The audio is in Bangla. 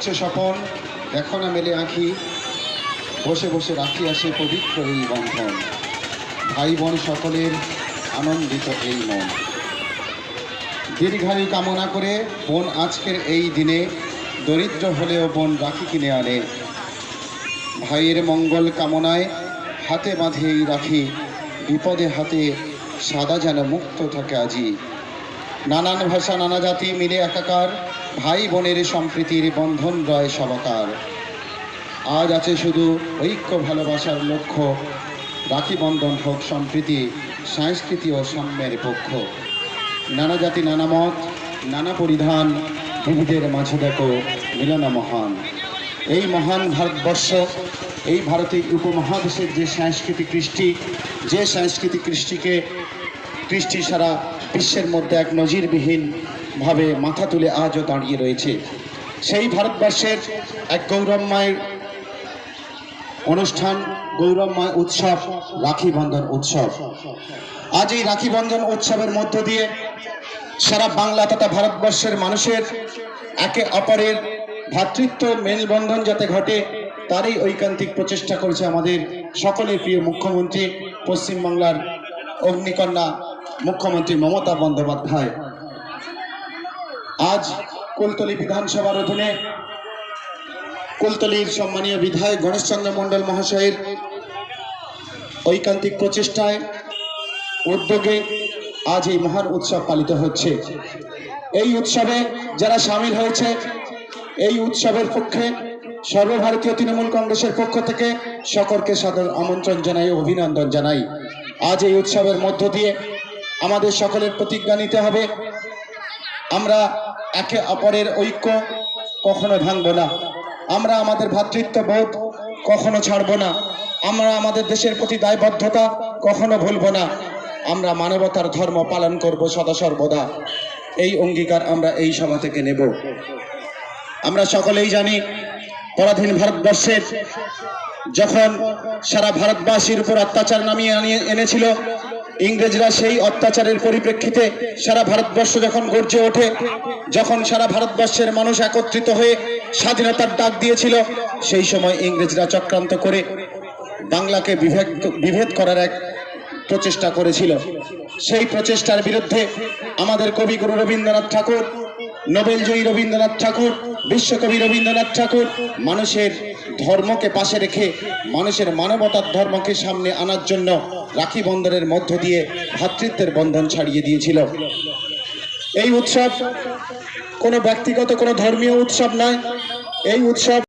হচ্ছে স্বপন দেখো না মেলে আঁখি। বসে বসে রাখি আসে পবিত্র এই বন্ধন। ভাই বোন সকলের আনন্দিত এই মন। দীর্ঘায়ু কামনা করে বোন আজকের এই দিনে দরিদ্র হলেও বোন রাখি কিনে আনে। ভাইয়ের মঙ্গল কামনায় হাতে বাঁধে এই রাখি। বিপদে হাতে সাদা যেন মুক্ত থাকে আজি। নানান ভাষা, নানা জাতি মিলে একাকার ভাই বোনের সম্প্রীতির বন্ধন রয় সবাকার আজ আছে শুধু ঐক্য, ভালোবাসার লক্ষ্য। রাখি বন্ধন হোক সম্প্রীতি, সংস্কৃতি ও সাম্যের পক্ষ। নানা জাতি, নানা মত, নানা পরিধান বিবিধের মাঝে দেখো মিলন মহান। এই মহান ভারতবর্ষ, এই ভারতের উপমহাদেশের যে সাংস্কৃতিক কৃষ্টি, যে সাংস্কৃতিক কৃষ্টিকে কৃষ্টি সারা বিশ্বের মধ্যে এক নজিরবিহীনভাবে মাথা তুলে আজও দাঁড়িয়ে রয়েছে। সেই ভারতবর্ষের এক গৌরবময় অনুষ্ঠান গৌরবময় উৎসব, রাখি বন্ধন উৎসব। আজ এই রাখি বন্ধন উৎসবের মধ্য দিয়ে সারা বাংলা তথা ভারতবর্ষের মানুষের একে অপরের ভ্রাতৃত্ব মেলবন্ধন যাতে ঘটে, তারই ঐকান্তিক প্রচেষ্টা করেছে আমাদের সকলের প্রিয় মুখ্যমন্ত্রী, পশ্চিমবাংলার অগ্নিকন্যা মুখ্যমন্ত্রী মমতা বন্দ্যোপাধ্যায়। আজ কুলতলি বিধানসভার অধীনে কুলতলির সম্মানীয় বিধায়ক গণেশচন্দ্র মণ্ডল মহাশয়ের ঐকান্তিক প্রচেষ্টায় উদ্যোগে আজ এই মহান উৎসব পালিত হচ্ছে। এই উৎসবে যারা সামিল হয়েছে, এই উৎসবের পক্ষে সর্বভারতীয় তৃণমূল কংগ্রেসের পক্ষ থেকে সকলকে সাদর আমন্ত্রণ জানাই, অভিনন্দন জানাই। আজ এই উৎসবের মধ্য দিয়ে আমাদের সকলের প্রতিজ্ঞা নিতে হবে। আমরা একে অপরের ঐক্য কখনো ভাঙব না। আমরা আমাদের ভ্রাতৃত্ববোধ কখনো ছাড়ব না। আমরা আমাদের দেশের প্রতি দায়বদ্ধতা কখনো ভুলব না। আমরা মানবতার ধর্ম পালন করব সদা সর্বদা। এই অঙ্গীকার আমরা এই সভা থেকে নেব। আমরা সকলেই জানি, পরাধীন ভারতবর্ষের যখন সারা ভারতবাসীর উপর অত্যাচার নামিয়ে এনেছিল ইংরেজরা সেই অত্যাচারের পরিপ্রেক্ষিতে সারা ভারতবর্ষ যখন গর্জে ওঠে, যখন সারা ভারতবর্ষের মানুষ একত্রিত হয়ে স্বাধীনতার ডাক দিয়েছিল, সেই সময় ইংরেজরা চক্রান্ত করে বাংলাকে বিভেদ বিভেদ করার এক প্রচেষ্টা করেছিল। সেই প্রচেষ্টার বিরুদ্ধে আমাদের কবিগুরু রবীন্দ্রনাথ ঠাকুর, নোবেলজয়ী রবীন্দ্রনাথ ঠাকুর বিশ্বকবি রবীন্দ্রনাথ ঠাকুর মানুষের ধর্মকে পাশে রেখে, মানুষের মানবতার ধর্মকে সামনে আনার জন্য রাখি বন্ধনের মধ্য দিয়ে ভাতৃত্বের বন্ধন ছাড়িয়ে দিয়েছিল। এই উৎসব কোনো ব্যক্তিগত, কোনো ধর্মীয় উৎসব নয়। এই উৎসব